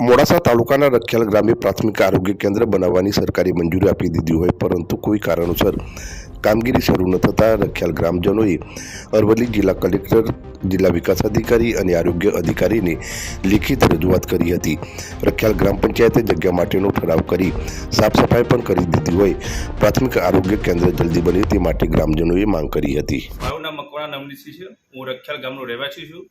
મોડાસા તાલુકાના રખિયાલ ગ્રામે પ્રાથમિક આરોગ્ય કેન્દ્ર બનાવવાની સરકારે મંજૂરી આપી દીધી હોય, પરંતુ કોઈ કારણોસર કામગીરી શરૂ ન થતાં રખિયાલ ગ્રામજનોએ અરવલ્લી જિલ્લા કલેક્ટર, જિલ્લા વિકાસ અધિકારી અને આરોગ્ય અધિકારીને લેખિત રજૂઆત કરી હતી. રખિયાલ ગ્રામ પંચાયતે જગ્યા માટેનો ઠરાવ કરી સાફ સફાઈ પણ કરી દીધી હોય. પ્રાથમિક આરોગ્ય કેન્દ્ર જલ્દી બને તે માટે ગ્રામજનોએ માંગ કરી હતી. મારું નામ મકવાણા નવનીસી છે. હું રખિયાલ ગામનો રહેવાસી છું.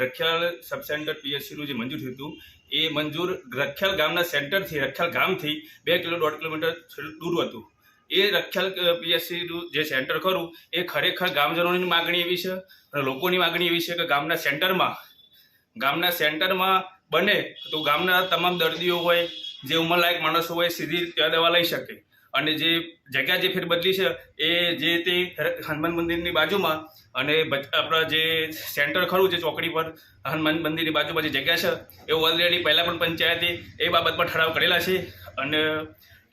રખિયાલ સબ સેન્ટર પીએચસીનું જે મંજૂર થયું હતું, એ મંજૂર રખિયાલ ગામના સેન્ટરથી રખિયાલ ગામથી બે કિલો, દોઢ કિલોમીટર દૂર હતું. એ રખિયાલ પીએચસીનું જે સેન્ટર ખરું, એ ખરેખર ગામજનોની માગણી એવી છે અને લોકોની માગણી એવી છે કે ગામના સેન્ટરમાં ગામના સેન્ટરમાં બને તો ગામના તમામ દર્દીઓ હોય, જે ઉંમરલાયક માણસો હોય, સીધી ત્યાં દવા લઈ શકે. અને જે જગ્યા જે ફેર બદલી છે, એ જે તે હનુમાન મંદિરની બાજુમાં અને આપણા જે સેન્ટર ખરું છે ચોકડી પર, હનુમાન મંદિરની બાજુમાં જે જગ્યા છે, એ ઓલરેડી પહેલાં પણ પંચાયતે એ બાબત પર ઠરાવ કરેલા છે. અને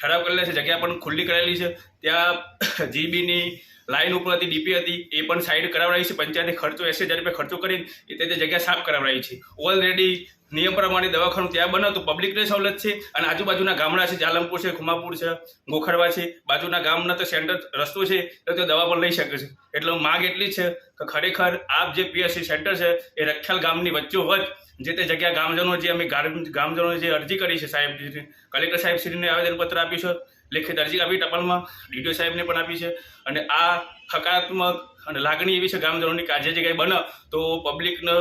ઠરાવ કરેલા છે, જગ્યા પણ ખુલ્લી કરેલી છે. ત્યાં જીબીની લાઈન હતી, ડીપી હતી, એ પણ સાઈડ કરાવડાવી છે, પંચાયતે ખર્ચો એસી હજાર રૂપિયા ખર્ચો કરીને એ તે જગ્યા સાફ કરાવડાવી છે. ઓલરેડી નિયમ પ્રમાણે દવાખાનું ત્યાં બને તો પબ્લિકને સવલત છે અને આજુબાજુના ગામડા છે, જાલમપુર છે, ખુમાપુર છે, ગોખરવા છે, બાજુના ગામના તો સેન્ટર રસ્તો છે, તો તે દવા પણ લઈ શકે છે. એટલે માંગ એટલી છે કે ખરેખર આપ જે પીએસસી સેન્ટર છે, એ રખિયાલ ગામની વચ્ચોવચ જે તે જગ્યા ગામજનો જે અમે ગામ- ગામજનોએ જે અરજી કરી છે સાહેબ કલેક્ટર સાહેબ શ્રીને આવેદનપત્ર આપ્યું છે લેખિત અરજી આપી ટપાલમાં. ડીટીઓ સાહેબને પણ આપી છે. અને આ હકારાત્મક અને લાગણી એવી છે ગ્રામજનોની કાજે જગ્યાએ બને તો પબ્લિકને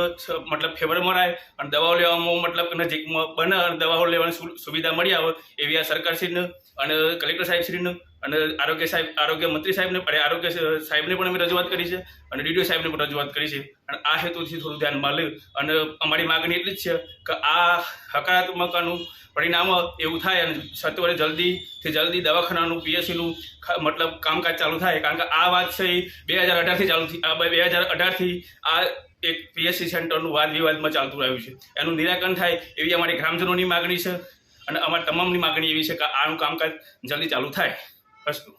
મતલબ ફેવર મળાય અને દવાઓ લેવામાં મતલબ નજીકમાં બને અને દવાઓ લેવાની સુવિધા મળી આવે એવી આ સરકારશ્રીને અને કલેક્ટર સાહેબશ્રીને અને આરોગ્ય સાહેબ, આરોગ્ય મંત્રી સાહેબને અને આરોગ્ય સાહેબને પણ અમે રજૂઆત કરી છે અને ડીડીઓ સાહેબને પણ રજૂઆત કરી છે. અને આ હેતુથી થોડું ધ્યાનમાં લે અને અમારી માગણી એટલી જ છે કે આ હકારાત્મકનું પરિણામ એવું થાય અને સત્વરે જલ્દીથી જલ્દી દવાખાનાનું પીએસસીનું મતલબ કામકાજ ચાલુ થાય. કારણ કે આ વાત છે બે હજાર અઢારથી ચાલુ થઈ બે હજાર અઢારથી આ એક પીએસસી સેન્ટરનું વાદ વિવાદમાં ચાલતું રહ્યું છે. એનું નિરાકરણ થાય એવી અમારી ગ્રામજનોની માગણી છે અને અમારી તમામની માગણી એવી છે કે આનું કામકાજ જલ્દી ચાલુ થાય. અસ્તુ